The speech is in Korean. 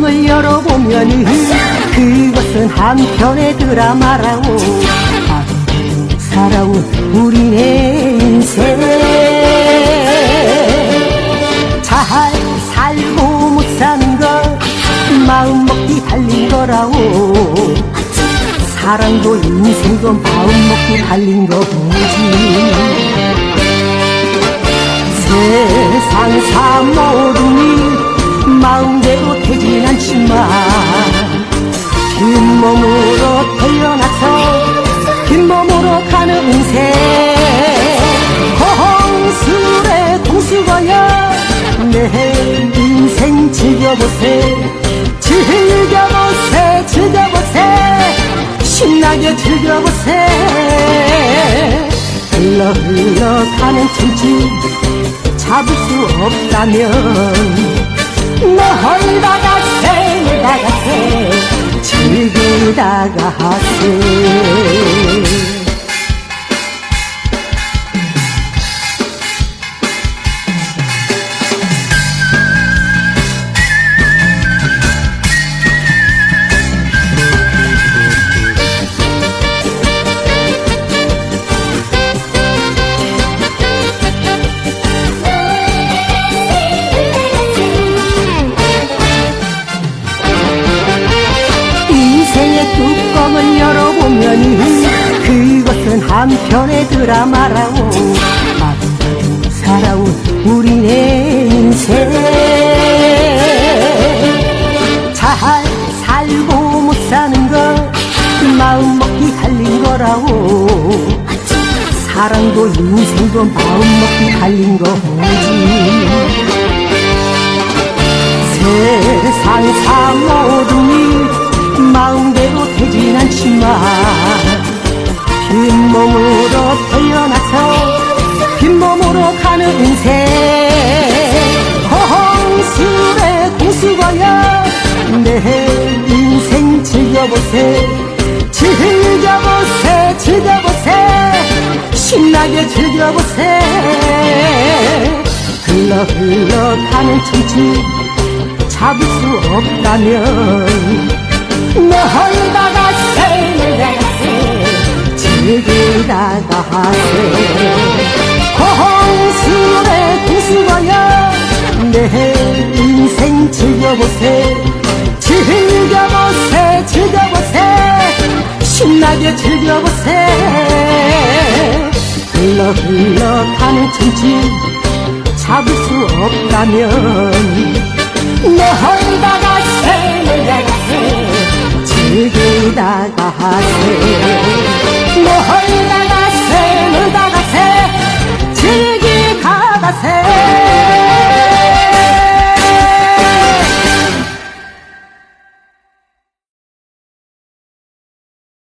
열어보면 그것은 한편의 드라마라고 아름다운 살아온 우리네 인생. 잘 살고 못 사는 것 마음 먹기 달린 거라고. 사랑도 인생도 마음 먹기 달린 거지. 세상 사 모든 일 인생 홍수의 공수거여 내 인생 즐겨보세. 즐겨보세 즐겨보세. 신나게 즐겨보세. 흘러 흘러 가는 춤치 잡을 수 없다면 너희다가 새다가 새 즐기다가 하세 뚜껑을 열어보면 그것은 한편의 드라마라고 아름다운 살아온 우리네 인생. 잘 살고 못 사는 것 마음 먹기 달린 거라고. 사랑도 인생도 마음 먹기 달린 거지? 세상 사 모든 일 즐겨보세. 즐겨보세 즐겨보세. 신나게 즐겨보세. 흘러 흘러 가는 춤치 잡을 수 없다면 새내다가 새 즐기다가 하세. 홍수의 구수거여 내 인생 즐겨보세 신나게 즐겨보세. 흘러 흘러 가는 춤치 잡을 수 없다면 너희다가 새내다가 새 즐기다가 하세. 너희다가